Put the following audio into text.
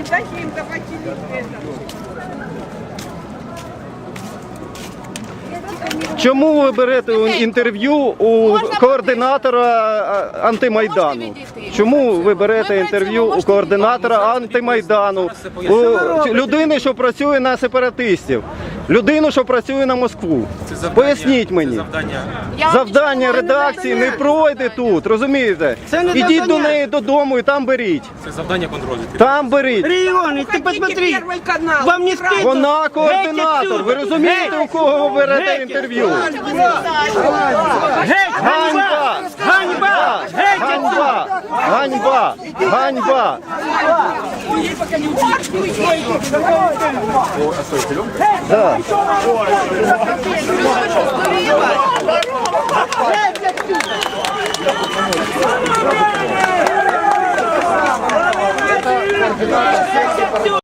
не дайте им это. Чому ви берете інтерв'ю у координатора а, антимайдану? Чому ви берете інтерв'ю у координатора антимайдану? У людини, що працює на сепаратистів, людину, що працює на Москву? Це завдання- Поясніть це мені. завдання. Завдання редакції не пройде тут, розумієте? Це не Ідіть до завдання. неї додому і там беріть. Це завдання контролю. Там беріть. Регионы, ты Хотите посмотри. первый канал? Вам не стыдно? Вона координатор. Ви розумієте, у кого ви берете інтерв'ю? Геть, Ганьба! ганьба! Ганьба! Ганьба! Да.